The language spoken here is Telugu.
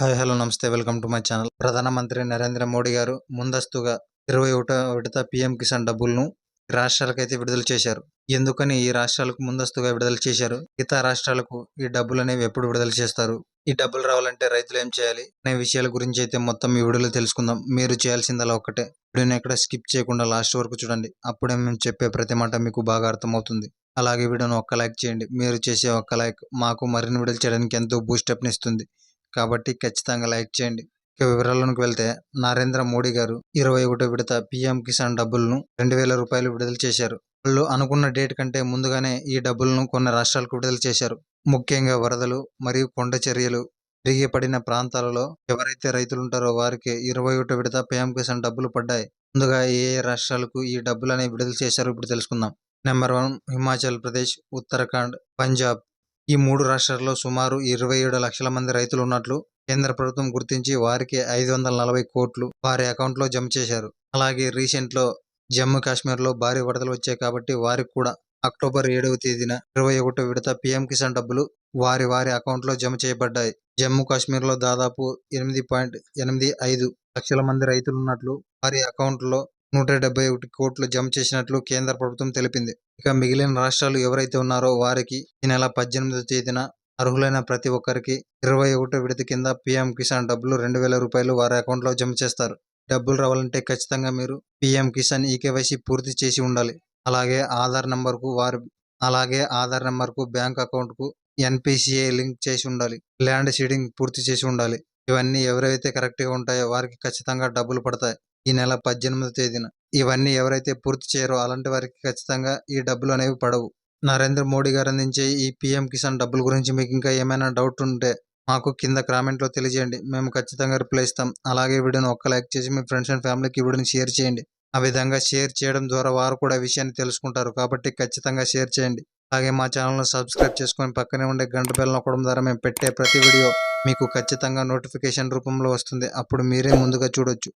హాయ్ హలో నమస్తే వెల్కమ్ టు మై ఛానల్. ప్రధానమంత్రి నరేంద్ర మోడీ గారు ముందస్తుగా ఇరవై ఒకటో విడత పిఎం కిసాన్ డబ్బులను రాష్ట్రాలకైతే విడుదల చేశారు. ఎందుకని ఈ రాష్ట్రాలకు ముందస్తుగా విడుదల చేశారు? ఇతర రాష్ట్రాలకు ఈ డబ్బులు అనేవి ఎప్పుడు విడుదల చేస్తారు? ఈ డబ్బులు రావాలంటే రైతులు ఏం చేయాలి? అనే విషయాల గురించి అయితే మొత్తం ఈ వీడియోలో తెలుసుకుందాం. మీరు చేయాల్సిందలా ఒక్కటే. వీడియోని ఎక్కడ స్కిప్ చేయకుండా లాస్ట్ వరకు చూడండి. అప్పుడే మేము చెప్పే ప్రతి మాట మీకు బాగా అర్థమవుతుంది. అలాగే వీడియోను ఒక్క లైక్ చేయండి. మీరు చేసే ఒక్క లైక్ మాకు మరిన్ని వీడియోలు చేయడానికి ఎంతో బూస్టప్ని ఇస్తుంది. కాబట్టి ఖచ్చితంగా లైక్ చేయండి. ఇక వివరాలకు వెళ్తే నరేంద్ర మోడీ గారు ఇరవై ఒకటో విడత పిఎం కిసాన్ డబ్బులను రెండు వేల రూపాయలు విడుదల చేశారు. వాళ్ళు అనుకున్న డేట్ కంటే ముందుగానే ఈ డబ్బులను కొన్ని రాష్ట్రాలకు విడుదల చేశారు. ముఖ్యంగా వరదలు మరియు కొండ చర్యలు తిరిగి పడిన ప్రాంతాలలో ఎవరైతే రైతులు ఉంటారో వారికి ఇరవై ఒకటో విడత పిఎం కిసాన్ డబ్బులు పడ్డాయి. ముందుగా ఏ ఏ రాష్ట్రాలకు ఈ డబ్బులు అనేవి విడుదల చేశారో ఇప్పుడు తెలుసుకుందాం. Number one Himachal Pradesh Uttarakhand Punjab. ఈ మూడు రాష్ట్రాల్లో సుమారు ఇరవై ఏడు లక్షల మంది రైతులు ఉన్నట్లు కేంద్ర ప్రభుత్వం గుర్తించి వారికి ఐదు వందల నలభై కోట్లు వారి అకౌంట్లో జమ చేశారు. అలాగే రీసెంట్లో జమ్మూ కాశ్మీర్లో భారీ వరదలు వచ్చాయి కాబట్టి వారికి కూడా అక్టోబర్ ఏడవ తేదీన ఇరవై ఒకటో విడత పిఎం కిసాన్ డబ్బులు వారి వారి అకౌంట్లో జమ చేయబడ్డాయి. జమ్మూ కాశ్మీర్లో దాదాపు ఎనిమిది పాయింట్ ఎనిమిది ఐదు లక్షల మంది రైతులు ఉన్నట్లు వారి అకౌంట్లో నూట డెబ్బై ఒకటి కోట్లు జమ చేసినట్లు కేంద్ర ప్రభుత్వం తెలిపింది. ఇక మిగిలిన రాష్ట్రాలు ఎవరైతే ఉన్నారో వారికి ఈ నెల పద్దెనిమిదో తేదీన అర్హులైన ప్రతి ఒక్కరికి ఇరవై ఒకటో విడత కింద పిఎం కిసాన్ డబ్బులు రెండు వేల రూపాయలు వారి అకౌంట్లో జమ చేస్తారు. డబ్బులు రావాలంటే ఖచ్చితంగా మీరు పిఎం కిసాన్ ఈకేవైసీ పూర్తి చేసి ఉండాలి. అలాగే ఆధార్ నెంబర్కు వారి అలాగే ఆధార్ నెంబర్కు బ్యాంక్ అకౌంట్కు ఎన్పిసిఐ లింక్ చేసి ఉండాలి. ల్యాండ్ సీడింగ్ పూర్తి చేసి ఉండాలి. ఇవన్నీ ఎవరైతే కరెక్ట్గా ఉంటాయో వారికి ఖచ్చితంగా డబ్బులు పడతాయి. ఈ నెల పద్దెనిమిదో తేదీన. ఇవన్నీ ఎవరైతే పూర్తి చేయరో అలాంటి వారికి ఖచ్చితంగా ఈ డబ్బులు అనేవి పడవు. నరేంద్ర మోడీ గారు అందించే ఈ పిఎం కిసాన్ డబ్బుల గురించి మీకు ఇంకా ఏమైనా డౌట్ ఉంటే మాకు కింద కామెంట్లో తెలియజేయండి. మేము ఖచ్చితంగా రిప్లై ఇస్తాం. అలాగే వీడియోని ఒక్క లైక్ చేసి మీ ఫ్రెండ్స్ అండ్ ఫ్యామిలీకి వీడియోని షేర్ చేయండి. ఆ విధంగా షేర్ చేయడం ద్వారా వారు కూడా విషయాన్ని తెలుసుకుంటారు కాబట్టి ఖచ్చితంగా షేర్ చేయండి. అలాగే మా ఛానల్ను సబ్స్క్రైబ్ చేసుకొని పక్కనే ఉండే గంట బెల్ నొక్కడం ద్వారా మేము పెట్టే ప్రతి వీడియో మీకు ఖచ్చితంగా నోటిఫికేషన్ రూపంలో వస్తుంది. అప్పుడు మీరే ముందుగా చూడొచ్చు.